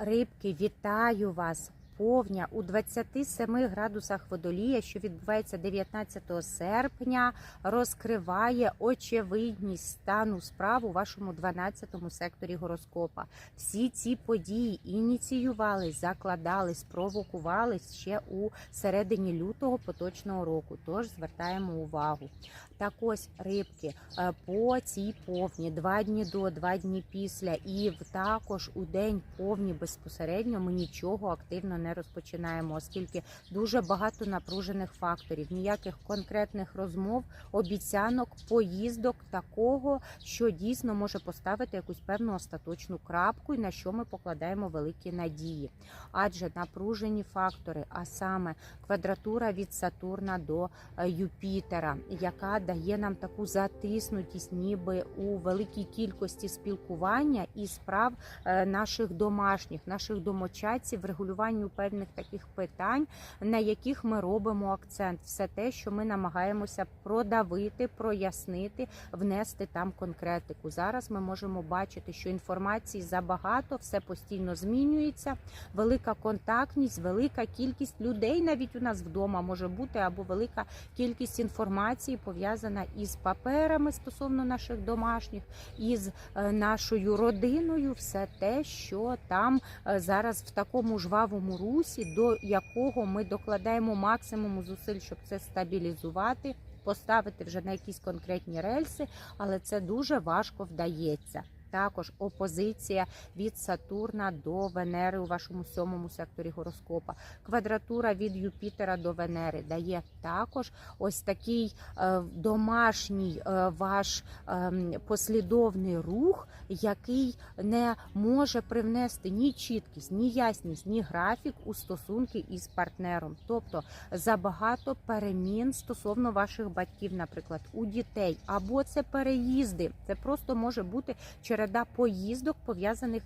Рибки, вітаю вас! Повня у 27 градусах водолія, що відбувається 19 серпня, розкриває очевидність стану справ у вашому 12 секторі гороскопа. Всі ці події ініціювались, закладались, провокувались ще у середині лютого поточного року. Тож звертаємо увагу. Так ось рибки е, по цій повні два дні до, два дні після, і також у день повні безпосередньо ми нічого активно не розпочинаємо, оскільки дуже багато напружених факторів, ніяких конкретних розмов, обіцянок, поїздок такого, що дійсно може поставити якусь певну остаточну крапку, і на що ми покладаємо великі надії. Адже напружені фактори, а саме квадратура від Сатурна до е, Юпітера, яка дає нам таку затиснутість, ніби у великій кількості спілкування і справ е, наших домашніх, наших домочадців, регулюванню певних таких питань, на яких ми робимо акцент. Все те, що ми намагаємося продавити, прояснити, внести там конкретику. Зараз ми можемо бачити, що інформації забагато, все постійно змінюється. Велика контактність, велика кількість людей навіть у нас вдома може бути, або велика кількість інформації пов'язана із паперами стосовно наших домашніх, із е, нашою родиною, все те, що там е, зараз в такому жвавому русі, до якого ми докладаємо максимум зусиль, щоб це стабілізувати. Поставити вже на якісь конкретні рельси, але це дуже важко вдається. Також опозиція від Сатурна до Венери у вашому сьомому секторі гороскопа. Квадратура від Юпітера до Венери дає також ось такий е, домашній е, ваш ем, послідовний рух, який не може привнести ні чіткість, ні ясність, ні графік у стосунки із партнером. Тобто забагато перемін стосовно ваших батьків, наприклад, у дітей, або це переїзди. Це просто може бути череда поїздок, пов'язаних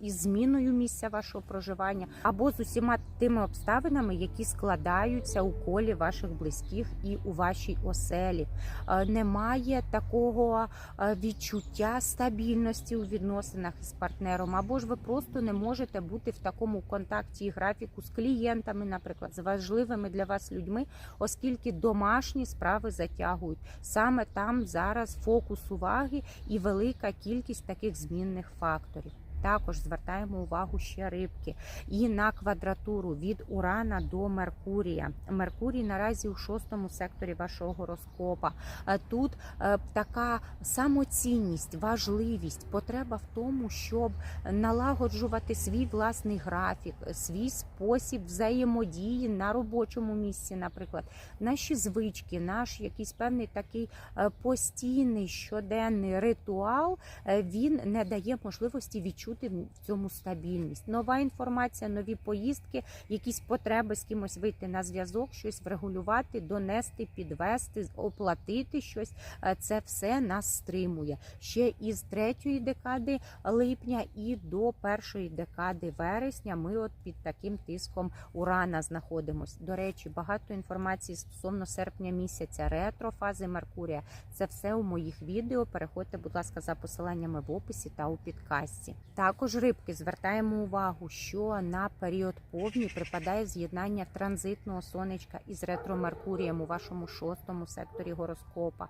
із зміною місця вашого проживання, або з усіма тими обставинами, які складаються у колі ваших близьких і у вашій оселі. Е, Немає такого е, відчуття стабільності у відносинах із партнером, або ж ви просто не можете бути в такому контакті і графіку з клієнтами, наприклад, з важливими для вас людьми, оскільки домашні справи затягують. Саме там зараз фокус уваги і велика кількість таких змінних факторів. Також звертаємо увагу ще рибки і на квадратуру від Урана до Меркурія. Меркурій наразі у шостому секторі вашого гороскопа. Е, Тут е, така самоцінність, важливість, потреба в тому, щоб налагоджувати свій власний графік, свій спосіб взаємодії на робочому місці, наприклад, наші звички, наш якийсь певний такий е, постійний щоденний ритуал, він не дає можливості відчути в цьому стабільність. Нова інформація, нові поїздки, якісь потреби з кимось вийти на зв'язок, щось врегулювати, донести, підвести, оплатити щось. Е, Це все нас стримує ще із третьої декади липня і до першої декади вересня. Ми от під таким тиском урана знаходимось. До речі, багато інформації стосовно серпня місяця, ретрофази Меркурія. Це все у моїх відео. Переходьте, будь ласка, за посиланнями в описі та у підкасті. Також рибки звертаємо увагу, що на період повні припадає з'єднання транзитного сонечка із ретро Меркурієм у вашому шостому секторі гороскопа.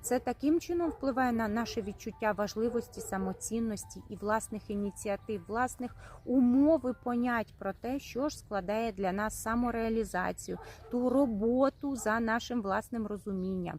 Це таким чином впливає на наше відчуття важливості, самоцінності і власних ініціатив, власних умов і понять про те, що ж складає для нас самореалізацію, ту роботу за нашим власним розумінням,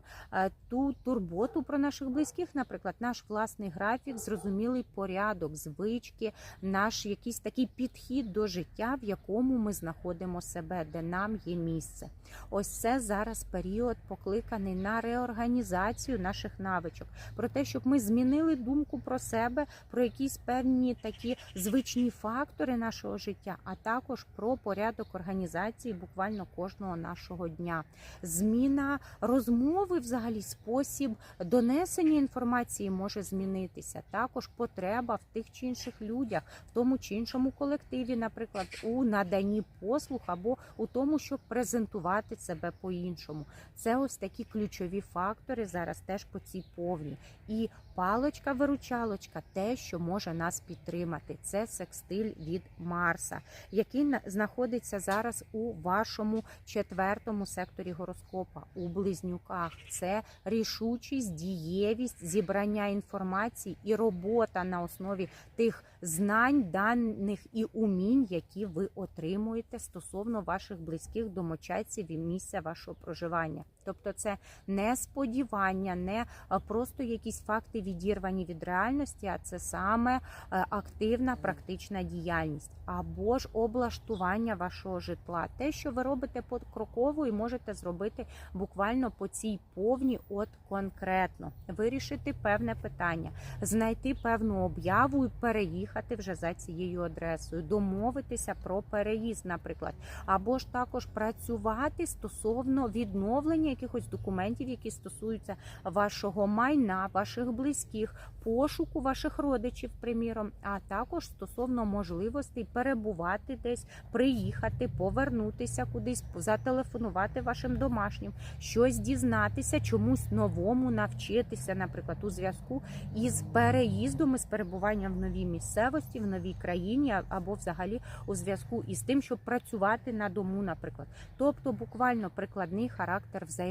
ту турботу про наших близьких, наприклад, наш власний графік, зрозумілий порядок, звички, наш якийсь такий підхід до життя, в якому ми знаходимо себе, де нам є місце. Ось це зараз період покликаний на реорганізацію наших навичок, про те, щоб ми змінили думку про себе, про якісь певні такі звичні фактори нашого життя, а також про порядок організації буквально кожного нашого дня. Зміна розмови, взагалі, спосіб донесення інформації може змінитися. Також потреба в тих чи інших людях, в тому чи іншому колективі, наприклад, у наданні послуг або у тому, щоб презентувати себе по-іншому. Це ось такі ключові фактори зараз теж по цій повні. І палочка-виручалочка, те, що може нас підтримати, це секстиль від Марса, який знаходиться зараз у вашому четвертому секторі гороскопа у близнюках. Це рішучість, дієвість, зібрання інформації і робота на основі тих знань, даних і умінь, які ви отримуєте стосовно ваших близьких домочадців і місця вашого проживання. Тобто, це не сподівання, не просто якісь факти відірвані від реальності, а це саме е, активна практична діяльність або ж облаштування вашого житла. Те, що ви робите покроково і можете зробити буквально по цій повні, от конкретно. Вирішити певне питання, знайти певну об'яву і переїхати вже за цією адресою, домовитися про переїзд, наприклад, або ж також працювати стосовно відновлення якихось документів, які стосуються вашого майна, ваших близьких, пошуку ваших родичів, приміром, а також стосовно можливостей перебувати десь, приїхати, повернутися кудись, зателефонувати вашим домашнім, щось дізнатися, чомусь новому навчитися, наприклад, у зв'язку із переїздом із перебуванням в новій місцевості, в новій країні, або взагалі у зв'язку із тим, щоб працювати на дому, наприклад. Тобто буквально прикладний характер взаємодії,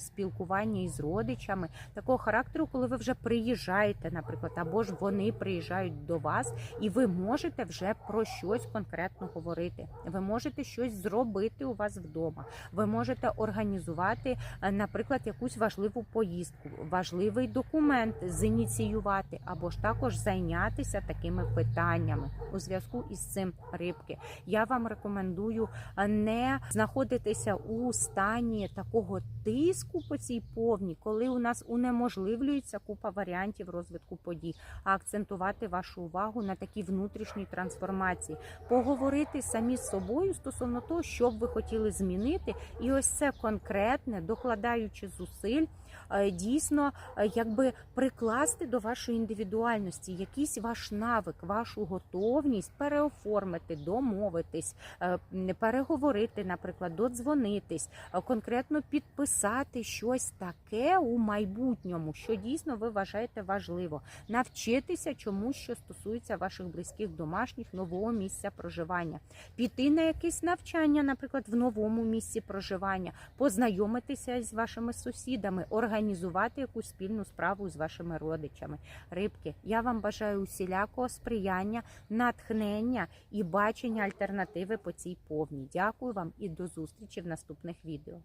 спілкування із родичами, такого характеру, коли ви вже приїжджаєте, наприклад, або ж вони приїжджають до вас, і ви можете вже про щось конкретно говорити. Ви можете щось зробити у вас вдома. Ви можете організувати, е, наприклад, якусь важливу поїздку, важливий документ зініціювати, або ж також зайнятися такими питаннями у зв'язку із цим рибки. Я вам рекомендую е, не знаходитися у стані такого тиску по цій повні, коли у нас унеможливлюється купа варіантів розвитку подій, а акцентувати вашу увагу на такій внутрішній трансформації, поговорити самі з собою стосовно того, що б ви хотіли змінити, і ось це конкретне, докладаючи зусиль, е, дійсно е, якби прикласти до вашої індивідуальності якийсь ваш навик, вашу готовність переоформити, домовитись, е, переговорити, наприклад, додзвонитись, конкретно підписати щось таке у майбутньому, що дійсно ви вважаєте важливо, навчитися чомусь, що стосується ваших близьких домашніх нового місця проживання, піти на якесь навчання, наприклад, в новому місці проживання, познайомитися з вашими сусідами, організувати якусь спільну справу з вашими родичами. Рибки, я вам бажаю усілякого сприяння, натхнення і бачення альтернативи по цій повні. Дякую вам і до зустрічі в наступних відео.